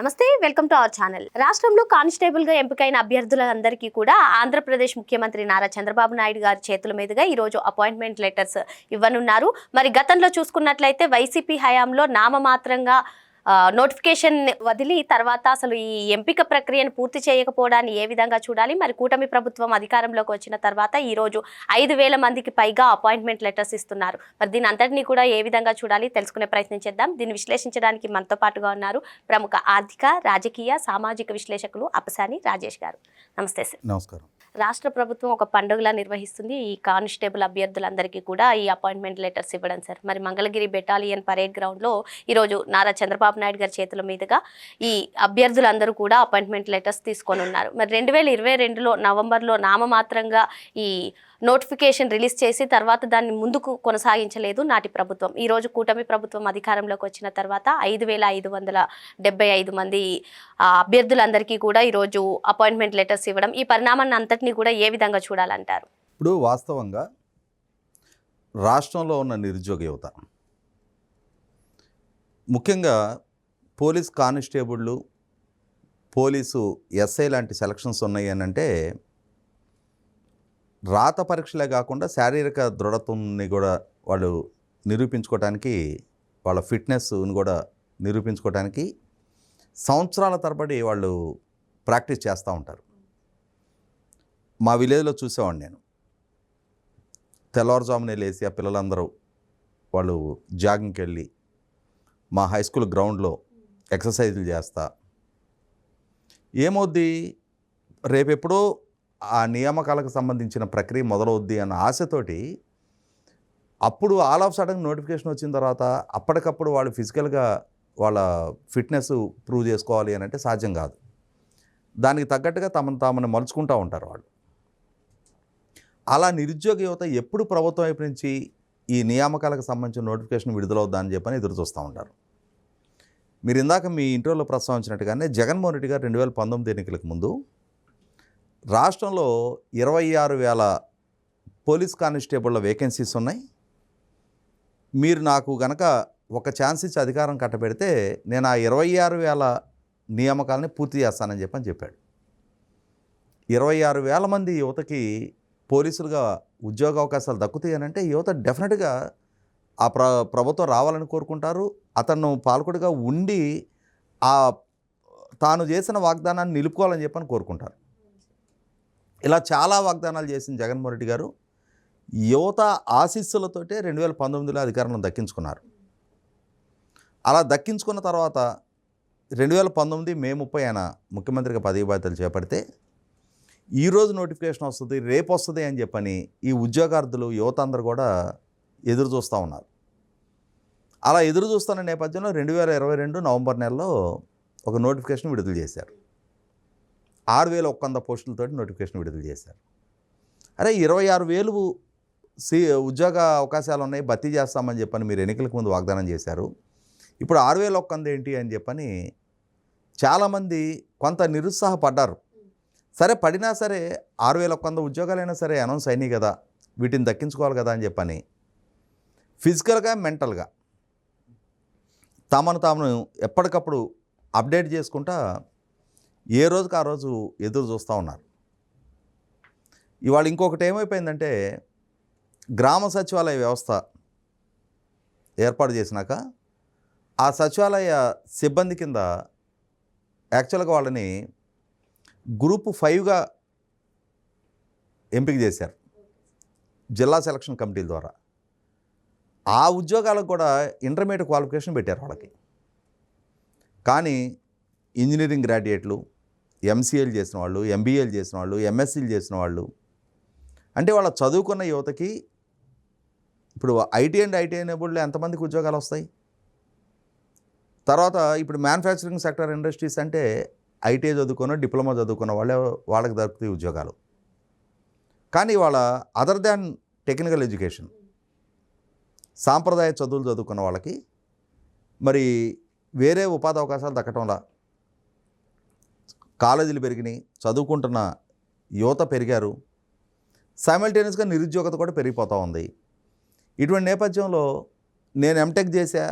నమస్తే welcome to our channel. రాష్ట్రంలో కానిస్టేబుల్గా ఎంపికైన అభ్యర్థులందరికీ కూడా ఆంధ్రప్రదేశ్ ముఖ్యమంత్రి నారా చంద్రబాబు నాయుడు గారి చేతుల మీదుగా ఈ రోజు అపాయింట్మెంట్ లెటర్స్ ఇవ్వనున్నారు. మరి గతంలో చూసుకున్నట్లయితే వైసీపీ హయాంలో నామమాత్రంగా నోటిఫికేషన్ వదిలి తర్వాత అసలు ఈ ఎంపిక ప్రక్రియను పూర్తి చేయకపోవడాన్ని ఏ విధంగా చూడాలి? మరి కూటమి ప్రభుత్వం అధికారంలోకి వచ్చిన తర్వాత ఈ రోజు ఐదు వేల మందికి పైగా అపాయింట్మెంట్ లెటర్స్ ఇస్తున్నారు. మరి దీని అంతటినీ కూడా ఏ విధంగా చూడాలి తెలుసుకునే ప్రయత్నం చేద్దాం. దీన్ని విశ్లేషించడానికి మనతో పాటుగా ఉన్నారు ప్రముఖ ఆర్థిక రాజకీయ సామాజిక విశ్లేషకులు అపసాని రాజేష్ గారు. నమస్తే సార్. నమస్కారం. రాష్ట్ర ప్రభుత్వం ఒక పండుగలా నిర్వహిస్తుంది. ఈ కానిస్టేబుల్ అభ్యర్థులందరికీ కూడా ఈ అపాయింట్మెంట్ లెటర్స్ ఇవ్వడం సార్. మరి మంగళగిరి బెటాలియన్ పరేడ్ గ్రౌండ్లో ఈరోజు నారా చంద్రబాబు నాయుడు గారి చేతుల మీదుగా ఈ అభ్యర్థులందరూ కూడా అపాయింట్మెంట్ లెటర్స్ తీసుకొని ఉన్నారు. మరి రెండు వేల ఇరవై రెండులో నవంబర్లో నామమాత్రంగా ఈ నోటిఫికేషన్ రిలీజ్ చేసి తర్వాత దాన్ని ముందుకు కొనసాగించలేదు నాటి ప్రభుత్వం. ఈ రోజు కూటమి ప్రభుత్వం అధికారంలోకి వచ్చిన తర్వాత ఐదు వేల ఐదు వందల డెబ్బై ఐదు మంది అభ్యర్థులందరికీ కూడా ఈరోజు అపాయింట్మెంట్ లెటర్స్ ఇవ్వడం ఈ పరిణామాన్ని అంతటినీ కూడా ఏ విధంగా చూడాలంటారు? ఇప్పుడు వాస్తవంగా రాష్ట్రంలో ఉన్న నిరుద్యోగ యువత ముఖ్యంగా పోలీస్ కానిస్టేబుళ్ళు పోలీసు ఎస్ఐ లాంటి సెలక్షన్స్ ఉన్నాయి అని అంటే రాత పరీక్షలే కాకుండా శారీరక దృఢత్వంని కూడా వాళ్ళు నిరూపించుకోవడానికి వాళ్ళ ఫిట్నెస్ని కూడా నిరూపించుకోవడానికి సంవత్సరాల తరబడి వాళ్ళు ప్రాక్టీస్ చేస్తూ ఉంటారు. మా విలేజ్లో చూసేవాడిని నేను. తెల్లవారుజామునే లేచి ఆ పిల్లలందరూ వాళ్ళు జాగింగ్కి వెళ్ళి మా హై స్కూల్ గ్రౌండ్లో ఎక్సర్సైజులు చేస్తా. ఏమవుద్ది? రేపెప్పుడో ఆ నియామకాలకు సంబంధించిన ప్రక్రియ మొదలవుద్ది అన్న ఆశతోటి అప్పుడు ఆల్ ఆఫ్ సడన్ నోటిఫికేషన్ వచ్చిన తర్వాత అప్పటికప్పుడు వాళ్ళు ఫిజికల్గా వాళ్ళ ఫిట్నెస్ ప్రూవ్ చేసుకోవాలి అని అంటే సాధ్యం కాదు. దానికి తగ్గట్టుగా తమను తామను మలుచుకుంటూ ఉంటారు వాళ్ళు. అలా నిరుద్యోగ యువత ఎప్పుడు ప్రభుత్వం వైపు నుంచి ఈ నియామకాలకు సంబంధించిన నోటిఫికేషన్ విడుదలవుద్దా అని చెప్పని ఎదురు చూస్తూ ఉంటారు. మీరు ఇందాక మీ ఇంటర్వ్యూలో ప్రస్తావించినట్టుగానే జగన్మోహన్ రెడ్డి గారు రెండు వేల పంతొమ్మిది ఎన్నికలకు ముందు రాష్ట్రంలో ఇరవై ఆరు వేల పోలీస్ కానిస్టేబుల్ల వేకెన్సీస్ ఉన్నాయి. మీరు నాకు గనక ఒక ఛాన్స్ ఇచ్చి అధికారం కట్టబెడితే నేను ఆ ఇరవై ఆరు వేల నియామకాలని పూర్తి చేస్తానని చెప్పని చెప్పాడు. ఇరవై ఆరు వేల మంది యువతకి పోలీసులుగా ఉద్యోగ అవకాశాలు దక్కుతాయనంటే అంటే యువత డెఫినెట్గా ఆ ప్ర ప్రభుత్వం రావాలని కోరుకుంటారు. అతను పాలకుడిగా ఉండి ఆ తాను చేసిన వాగ్దానాన్ని నిలుపుకోవాలని చెప్పని కోరుకుంటారు. ఇలా చాలా వాగ్దానాలు చేసిన జగన్మోహన్ రెడ్డి గారు యువత ఆశీస్సులతోటే రెండు వేల పంతొమ్మిదిలో అధికారంలో దక్కించుకున్నారు. అలా దక్కించుకున్న తర్వాత రెండు వేల పంతొమ్మిది మే ముప్పై ఆయన ముఖ్యమంత్రిగా పదవి బాధ్యతలు చేపడితే ఈరోజు నోటిఫికేషన్ వస్తుంది రేపు వస్తుంది అని చెప్పని ఈ ఉద్యోగార్థులు యువత అందరూ కూడా ఎదురు చూస్తూ ఉన్నారు. అలా ఎదురు చూస్తున్న నేపథ్యంలో రెండు వేల ఇరవై రెండు నవంబర్ నెలలో ఒక నోటిఫికేషన్ విడుదల చేశారు. ఆరు వేల ఒక్క వంద పోస్టులతోటి నోటిఫికేషన్ విడుదల చేశారు. అరే ఇరవై ఆరు వేలు సి ఉద్యోగ అవకాశాలు ఉన్నాయి భర్తీ చేస్తామని చెప్పని మీరు ఎన్నికలకు ముందు వాగ్దానం చేశారు. ఇప్పుడు ఆరు వేల ఒక్క వంద ఏంటి అని చెప్పని చాలామంది కొంత నిరుత్సాహపడ్డారు. సరే పడినా సరే ఆరు వేల ఒక్క వంద ఉద్యోగాలైనా సరే అనౌన్స్ అయినాయి కదా వీటిని దక్కించుకోవాలి కదా అని చెప్పని ఫిజికల్గా మెంటల్గా తమను తాము ఎప్పటికప్పుడు అప్డేట్ చేసుకుంటా ఏ రోజుకి ఆ రోజు ఎదురు చూస్తూ ఉన్నారు. ఇవాళ ఇంకొకటి ఏమైపోయిందంటే గ్రామ సచివాలయ వ్యవస్థ ఏర్పాటు చేసినాక ఆ సచివాలయ సిబ్బంది కింద యాక్చువల్గా వాళ్ళని గ్రూప్ ఫైవ్గా ఎంపిక చేశారు. జిల్లా సెలక్షన్ కమిటీల ద్వారా. ఆ ఉద్యోగాలకు కూడా ఇంటర్మీడియట్ క్వాలిఫికేషన్ పెట్టారు వాళ్ళకి. కానీ ఇంజనీరింగ్ గ్రాడ్యుయేట్లు ఎంసీఏలు చేసిన వాళ్ళు ఎంబీఏలు చేసిన వాళ్ళు ఎంఎస్సీలు చేసిన వాళ్ళు అంటే వాళ్ళ చదువుకున్న యువతకి ఇప్పుడు ఐటీ అండ్ ఐటీ అనేబుల్లో ఎంతమందికి ఉద్యోగాలు వస్తాయి? తర్వాత ఇప్పుడు మ్యానుఫ్యాక్చరింగ్ సెక్టర్ ఇండస్ట్రీస్ అంటే ఐటీఐ చదువుకున్న డిప్లొమా చదువుకున్న వాళ్ళే వాళ్ళకి దొరుకుతాయి ఉద్యోగాలు. కానీ వాళ్ళ అదర్ దాన్ టెక్నికల్ ఎడ్యుకేషన్ సాంప్రదాయ చదువులు చదువుకున్న వాళ్ళకి మరి వేరే ఉపాధి అవకాశాలు దక్కటంలా కాలేజీలు పెరిగినాయి చదువుకుంటున్న యువత పెరిగారు సైమల్టేనియస్గా నిరుద్యోగత కూడా పెరిగిపోతూ ఉంది. ఇటువంటి నేపథ్యంలో నేను ఎంటెక్ చేశా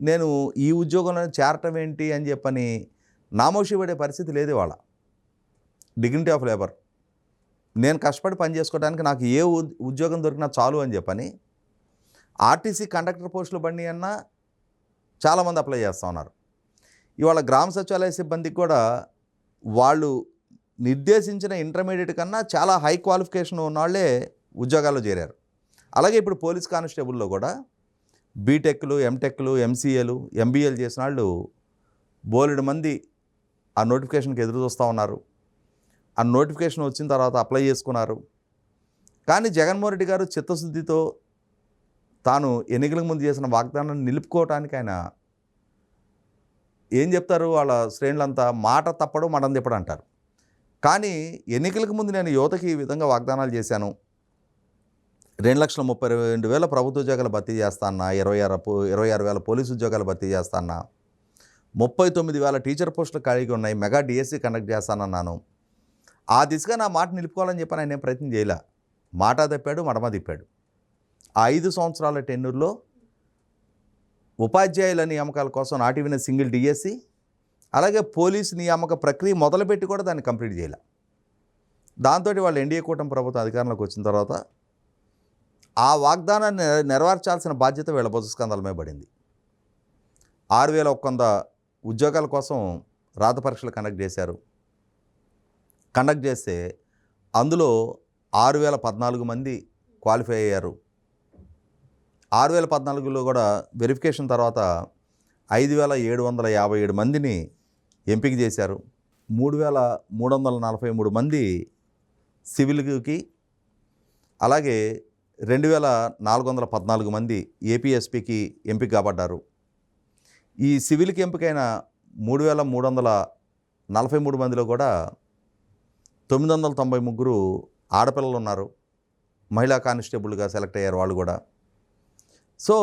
నేను ఈ ఉద్యోగంలో చేరటం ఏంటి అని చెప్పని నామోషి పడే పరిస్థితి లేదు వాళ్ళ డిగ్నిటీ ఆఫ్ లేబర్ నేను కష్టపడి పని చేసుకోవడానికి నాకు ఏ ఉద్యోగం దొరికినా చాలు అని చెప్పని ఆర్టీసీ కండక్టర్ పోస్టులు బండి అన్నా చాలామంది అప్లై చేస్తూ ఉన్నారు. ఇవాళ గ్రామ సచివాలయ సిబ్బందికి కూడా వాళ్ళు నిర్దేశించిన ఇంటర్మీడియట్ కన్నా చాలా హై క్వాలిఫికేషన్ ఉన్న వాళ్ళే ఉద్యోగాల్లో చేరారు. అలాగే ఇప్పుడు పోలీస్ కానిస్టేబుల్లో కూడా బీటెక్లు ఎంటెక్లు ఎంసీఏలు ఎంబీఏలు చేసిన వాళ్ళు బోలెడు మంది ఆ నోటిఫికేషన్కి ఎదురు చూస్తూ ఉన్నారు. ఆ నోటిఫికేషన్ వచ్చిన తర్వాత అప్లై చేసుకున్నారు. కానీ జగన్మోహన్ రెడ్డి గారు చిత్తశుద్ధితో తాను ఎన్నికలకు ముందు చేసిన వాగ్దానాన్ని నిలుపుకోవటానికి ఆయన ఏం చెప్తారు? వాళ్ళ శ్రేణులంతా మాట తప్పడం మడం తిప్పడం అంటారు. కానీ ఎన్నికలకు ముందు నేను యువతకి ఈ విధంగా వాగ్దానాలు చేశాను. రెండు లక్షల ముప్పై రెండు వేల ప్రభుత్వ ఉద్యోగాలు భర్తీ చేస్తానా ఇరవై ఆరు ఇరవై ఆరు వేల పోలీసు ఉద్యోగాలు భర్తీ చేస్తానా ముప్పై తొమ్మిది వేల టీచర్ పోస్టులు ఖాళీగా ఉన్నాయి మెగా డిఎస్సి కండక్ట్ చేస్తానన్నాను ఆ దిశగా నా మాట నిలుపుకోవాలని చెప్పి ఆయన ఏం ప్రయత్నం చేయలే. మాట తప్పాడు మడమ తిప్పాడు. ఆ ఐదు సంవత్సరాల టెన్యూర్లో ఉపాధ్యాయుల నియామకాల కోసం నాటివిన సింగిల్ డిఎస్సి అలాగే పోలీస్ నియామక ప్రక్రియ మొదలుపెట్టి కూడా దాన్ని కంప్లీట్ చేయాలి. దాంతో వాళ్ళు ఎన్డీఏ కూటమి ప్రభుత్వం అధికారంలోకి వచ్చిన తర్వాత ఆ వాగ్దానాన్ని నెరవేర్చాల్సిన బాధ్యత వీళ్ళ బుధస్కంధాల మీద పడింది. ఆరు వేల ఒక్క ఉద్యోగాల కోసం రాత పరీక్షలు కండక్ట్ చేశారు. కండక్ట్ చేస్తే అందులో ఆరు వేల పద్నాలుగు మంది క్వాలిఫై అయ్యారు. ఆరు వేల పద్నాలుగులో కూడా వెరిఫికేషన్ తర్వాత ఐదు వేల ఏడు వందల యాభై ఏడు మందిని ఎంపిక చేశారు. మూడు వేల మూడు వందల నలభై మూడు మంది సివిల్కి అలాగే రెండు వేల నాలుగు వందల పద్నాలుగు మంది ఏపీఎస్పికి ఎంపిక కాబడ్డారు. ఈ సివిల్కి ఎంపికైన మూడు వేల మూడు వందల నలభై మూడు మందిలో కూడా తొమ్మిది వందల తొంభై ముగ్గురు ఆడపిల్లలు ఉన్నారు. మహిళా కానిస్టేబుల్గా సెలెక్ట్ అయ్యారు వాళ్ళు కూడా. సో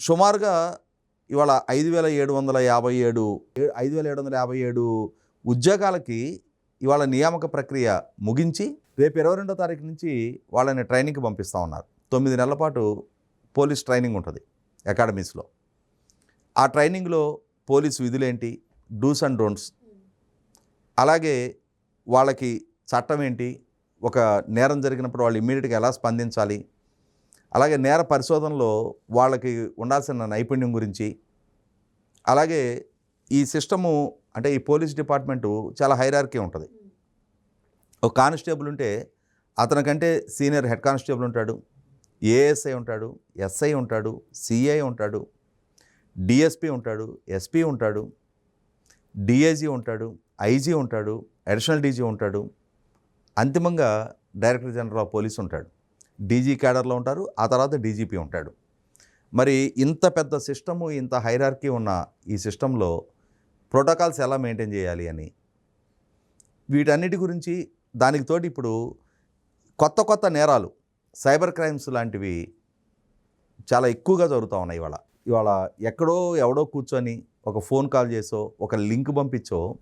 సుమారుగా ఇవాళ ఐదు వేల ఏడు వందల యాభై ఏడు ఐదు వేల ఏడు వందల యాభై ఏడు ఉద్యోగాలకి ఇవాళ నియామక ప్రక్రియ ముగించి రేపు ఇరవై రెండో తారీఖు నుంచి వాళ్ళని ట్రైనింగ్కి పంపిస్తూ ఉన్నారు. తొమ్మిది నెలల పాటు పోలీస్ ట్రైనింగ్ ఉంటుంది అకాడమీస్లో. ఆ ట్రైనింగ్లో పోలీస్ విధులేంటి? Do's and don'ts. అలాగే వాళ్ళకి చట్టం ఏంటి? ఒక నేరం జరిగినప్పుడు వాళ్ళు ఇమ్మీడియట్గా ఎలా స్పందించాలి? అలాగే నేర పరిశోధనలో వాళ్ళకి ఉండాల్సిన నైపుణ్యం గురించి అలాగే ఈ సిస్టము అంటే ఈ పోలీస్ డిపార్ట్మెంటు చాలా హైరార్కీ ఉంటుంది. ఒక కానిస్టేబుల్ ఉంటే అతనికంటే సీనియర్ హెడ్ కానిస్టేబుల్ ఉంటాడు ఏఎస్ఐ ఉంటాడు ఎస్ఐ ఉంటాడు సిఐ ఉంటాడు డిఎస్పి ఉంటాడు ఎస్పి ఉంటాడు డిఐజీ ఉంటాడు ఐజీ ఉంటాడు అడిషనల్ డీజీ ఉంటాడు అంతిమంగా డైరెక్టర్ జనరల్ ఆఫ్ పోలీస్ ఉంటాడు. డీజీ క్యాడర్లో ఉంటారు ఆ తర్వాత డీజీపీ ఉంటాడు. మరి ఇంత పెద్ద సిస్టము ఇంత హైరార్కీ ఉన్న ఈ సిస్టంలో ప్రోటోకాల్స్ ఎలా మెయింటైన్ చేయాలి అని? వీటన్నిటి గురించి దానికి తోటి ఇప్పుడు కొత్త కొత్త నేరాలు సైబర్ క్రైమ్స్ లాంటివి చాలా ఎక్కువగా జరుగుతూ ఉన్నాయి ఇవాళ. ఇవాళ ఎక్కడో ఎవడో కూర్చొని ఒక ఫోన్ కాల్ చేసో ఒక లింక్ పంపించో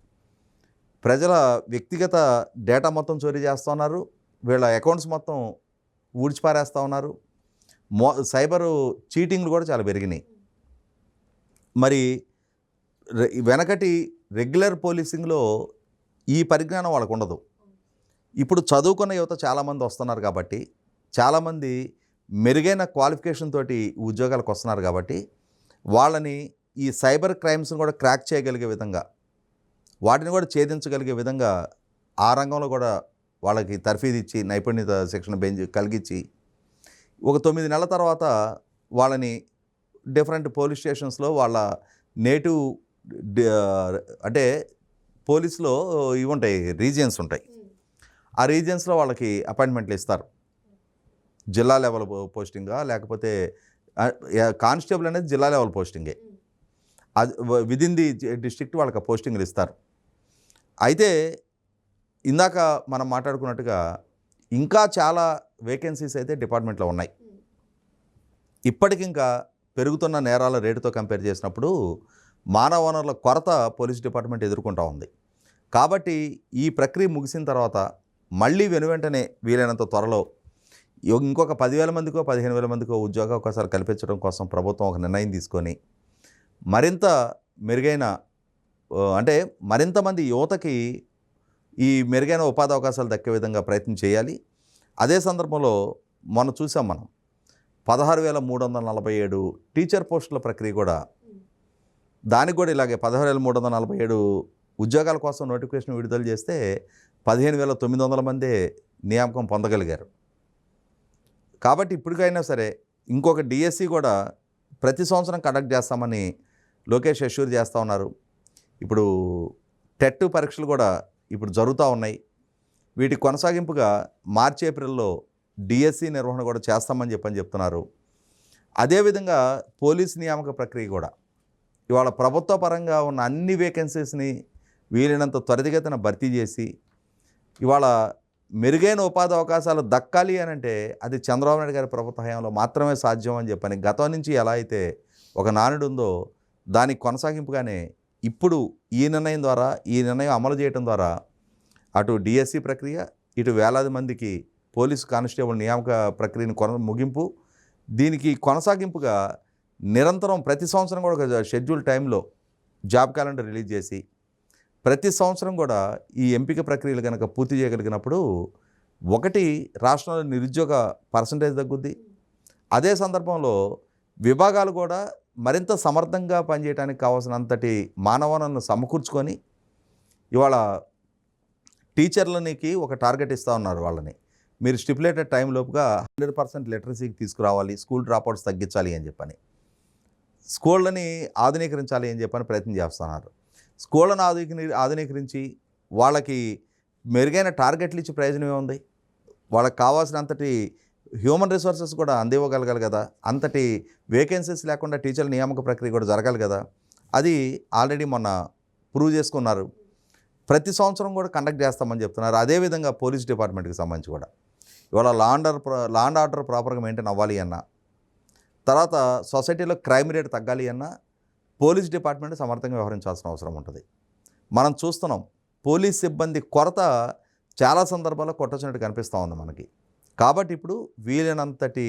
ప్రజల వ్యక్తిగత డేటా మొత్తం చోరీ చేస్తున్నారు వీళ్ళ అకౌంట్స్ మొత్తం ఊడ్చిపారేస్తూ ఉన్నారు. మో సైబరు చీటింగ్లు కూడా చాలా పెరిగినాయి. మరి వెనకటి రెగ్యులర్ పోలీసింగ్లో ఈ పరిజ్ఞానం వాళ్ళకు ఉండదు. ఇప్పుడు చదువుకున్న యువత చాలామంది వస్తున్నారు కాబట్టి చాలామంది మెరుగైన క్వాలిఫికేషన్ తోటి ఉద్యోగాలకు వస్తున్నారు కాబట్టి వాళ్ళని ఈ సైబర్ క్రైమ్స్ని కూడా క్రాక్ చేయగలిగే విధంగా వాటిని కూడా ఛేదించగలిగే విధంగా ఆ రంగంలో కూడా వాళ్ళకి తర్ఫీదు ఇచ్చి నైపుణ్యత శిక్షణ బెంచ్ కలిగించి ఒక తొమ్మిది నెలల తర్వాత వాళ్ళని డిఫరెంట్ పోలీస్ స్టేషన్స్లో వాళ్ళ నేటివ్ అంటే పోలీస్లో ఇవి ఉంటాయి రీజియన్స్ ఉంటాయి. ఆ రీజియన్స్లో వాళ్ళకి అపాయింట్మెంట్లు ఇస్తారు. జిల్లా లెవెల్ పోస్టింగా లేకపోతే కానిస్టేబుల్ అనేది జిల్లా లెవెల్ పోస్టింగే. అది విదిన్ ది డిస్ట్రిక్ట్ వాళ్ళకి పోస్టింగ్లు ఇస్తారు. అయితే ఇందాక మనం మాట్లాడుకున్నట్టుగా ఇంకా చాలా వేకెన్సీస్ అయితే డిపార్ట్మెంట్లో ఉన్నాయి. ఇప్పటికింకా పెరుగుతున్న నేరాల రేటుతో కంపేర్ చేసినప్పుడు మానవ వనరుల కొరత పోలీస్ డిపార్ట్మెంట్ ఎదుర్కొంటూ ఉంది. కాబట్టి ఈ ప్రక్రియ ముగిసిన తర్వాత మళ్ళీ వెనువెంటనే వీలైనంత త్వరలో ఇంకొక పదివేల మందికో పదిహేను వేల మందికో ఉద్యోగ అవకాశాలు కల్పించడం కోసం ప్రభుత్వం ఒక నిర్ణయం తీసుకొని మరింత మెరుగైన అంటే మరింత మంది యువతకి ఈ మెరుగైన ఉపాధి అవకాశాలు దక్కే విధంగా ప్రయత్నం చేయాలి. అదే సందర్భంలో మొన్న చూసాం మనం పదహారు వేల మూడు వందల నలభై ఏడు టీచర్ పోస్టుల ప్రక్రియ కూడా దానికి కూడా ఇలాగే పదహారు వేల మూడు వందల నలభై ఏడు ఉద్యోగాల కోసం నోటిఫికేషన్ విడుదల చేస్తే పదిహేను వేల తొమ్మిది వందల మందే నియామకం పొందగలిగారు. కాబట్టి ఇప్పటికైనా సరే ఇంకొక డిఎస్సి కూడా ప్రతి సంవత్సరం కండక్ట్ చేస్తామని లోకేష్ అష్యూర్ చేస్తూ ఉన్నారు. ఇప్పుడు టెట్ పరీక్షలు కూడా ఇప్పుడు జరుగుతూ ఉన్నాయి. వీటి కొనసాగింపుగా మార్చి ఏప్రిల్లో డిఎస్సి నిర్వహణ కూడా చేస్తామని చెప్పని చెప్తున్నారు. అదేవిధంగా పోలీస్ నియామక ప్రక్రియ కూడా. ఇవాళ ప్రభుత్వ పరంగా ఉన్న అన్ని వేకెన్సీస్ని వీలైనంత త్వరితగతిన భర్తీ చేసి ఇవాళ మెరుగైన ఉపాధి అవకాశాలు దక్కాలి అని అంటే అది చంద్రబాబు నాయుడు గారి ప్రభుత్వ హయాంలో మాత్రమే సాధ్యం అని చెప్పని గతం నుంచి ఎలా అయితే ఒక నానుడు ఉందో దానికి కొనసాగింపుగానే ఇప్పుడు ఈ నిర్ణయం ద్వారా ఈ నిర్ణయం అమలు చేయడం ద్వారా అటు డిఎస్సి ప్రక్రియ ఇటు వేలాది మందికి పోలీసు కానిస్టేబుల్ నియామక ప్రక్రియను కొన ముగింపు దీనికి కొనసాగింపుగా నిరంతరం ప్రతి సంవత్సరం కూడా ఒక షెడ్యూల్ టైంలో జాబ్ క్యాలెండర్ రిలీజ్ చేసి ప్రతి సంవత్సరం కూడా ఈ ఎంపిక ప్రక్రియలు కనుక పూర్తి చేయగలిగినప్పుడు ఒకటి రాష్ట్రంలో నిరుద్యోగ పర్సంటేజ్ తగ్గుద్ది. అదే సందర్భంలో విభాగాలు కూడా మరింత సమర్థంగా పనిచేయడానికి కావాల్సినంతటి మానవనను సమకూర్చుకొని ఇవాళ టీచర్లనికి ఒక టార్గెట్ ఇస్తూ ఉన్నారు వాళ్ళని. మీరు స్టిపులేటెడ్ టైం లోపుగా హండ్రెడ్ పర్సెంట్ లిటరసీకి తీసుకురావాలి స్కూల్ డ్రాప్అవుట్స్ తగ్గించాలి అని చెప్పని. స్కూళ్ళని ఆధునీకరించాలి అని చెప్పని ప్రయత్నం చేస్తున్నారు. స్కూళ్ళను ఆధునీ ఆధునీకరించి వాళ్ళకి మెరుగైన టార్గెట్లు ఇచ్చి ప్రయోజనం ఏముంది వాళ్ళకి కావాల్సినంతటి హ్యూమన్ రిసోర్సెస్ కూడా అందివ్వగలగాలి కదా. అంతటి వేకెన్సీస్ లేకుండా టీచర్ల నియామక ప్రక్రియ కూడా జరగాలి కదా. అది ఆల్రెడీ మొన్న ప్రూవ్ చేసుకున్నారు. ప్రతి సంవత్సరం కూడా కండక్ట్ చేస్తామని చెప్తున్నారు. అదేవిధంగా పోలీస్ డిపార్ట్మెంట్కి సంబంధించి కూడా. ఇవాళ law land law and order ప్రాపర్గా మెయింటైన్ అవ్వాలి అన్న తర్వాత సొసైటీలో క్రైమ్ రేట్ తగ్గాలి అన్న పోలీస్ డిపార్ట్మెంట్ సమర్థంగా వ్యవహరించాల్సిన అవసరం ఉంటుంది. మనం చూస్తున్నాం పోలీస్ సిబ్బంది కొరత చాలా సందర్భాల్లో కొట్టొచ్చినట్టు కనిపిస్తూ ఉంది మనకి. కాబట్టి ఇప్పుడు వీలైనంతటి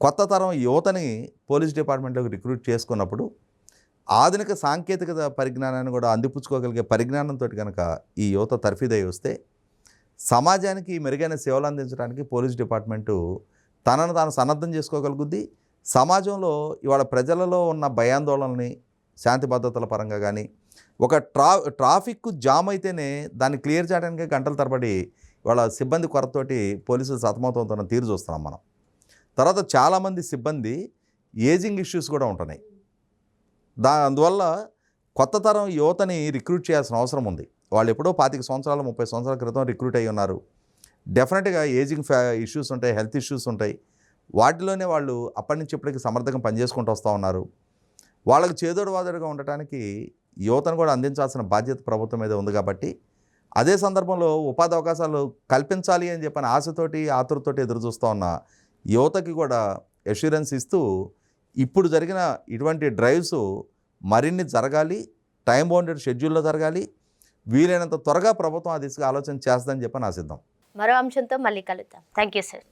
కొత్త తరం యువతని పోలీస్ డిపార్ట్మెంట్లోకి రిక్రూట్ చేసుకున్నప్పుడు ఆధునిక సాంకేతికత పరిజ్ఞానాన్ని కూడా అందిపుచ్చుకోగలిగే పరిజ్ఞానంతో కనుక ఈ యువత తర్ఫీదై వస్తే సమాజానికి మెరుగైన సేవలు అందించడానికి పోలీస్ డిపార్ట్మెంటు తనను తాను సన్నద్ధం చేసుకోగలుగుద్ది. సమాజంలో ఇవాళ ప్రజలలో ఉన్న భయాందోళనని శాంతి భద్రతల పరంగా కానీ ఒక ట్రా ట్రాఫిక్ జామ్ అయితేనే దాన్ని క్లియర్ చేయడానికి గంటల తరబడి వాళ్ళ సిబ్బంది కొరతతోటి పోలీసులు సతమతమవుతున్న తీరు చూస్తున్నాం మనం. తర్వాత చాలామంది సిబ్బంది ఏజింగ్ ఇష్యూస్ కూడా ఉంటున్నాయి. దా అందువల్ల కొత్త తరం యువతని రిక్రూట్ చేయాల్సిన అవసరం ఉంది. వాళ్ళు ఎప్పుడో పాతిక సంవత్సరాలు ముప్పై సంవత్సరాల క్రితం రిక్రూట్ అయ్యి ఉన్నారు. డెఫినెట్గా ఏజింగ్ ఫ్యా ఇష్యూస్ ఉంటాయి హెల్త్ ఇష్యూస్ ఉంటాయి. వాటిలోనే వాళ్ళు అప్పటి నుంచి ఇప్పటికి సమర్థకం పనిచేసుకుంటూ వస్తూ ఉన్నారు. వాళ్ళకి చేదోడు వాదోడుగా ఉండటానికి యువతను కూడా అందించాల్సిన బాధ్యత ప్రభుత్వం మీద ఉంది కాబట్టి అదే సందర్భంలో ఉపాధి అవకాశాలు కల్పించాలి అని చెప్పని ఆశతోటి ఆతురతోటి ఎదురు చూస్తూ ఉన్న యువతకి కూడా ఎష్యూరెన్స్ ఇస్తూ ఇప్పుడు జరిగిన ఇటువంటి డ్రైవ్స్ మరిన్ని జరగాలి టైం బౌండెడ్ షెడ్యూల్లో జరగాలి వీలైనంత త్వరగా ప్రభుత్వం ఆ దిశగా ఆలోచన చేస్తుందని చెప్పని ఆశిద్దాం. మరో అంశంతో మళ్ళీ కలుద్దాం. Thank you sir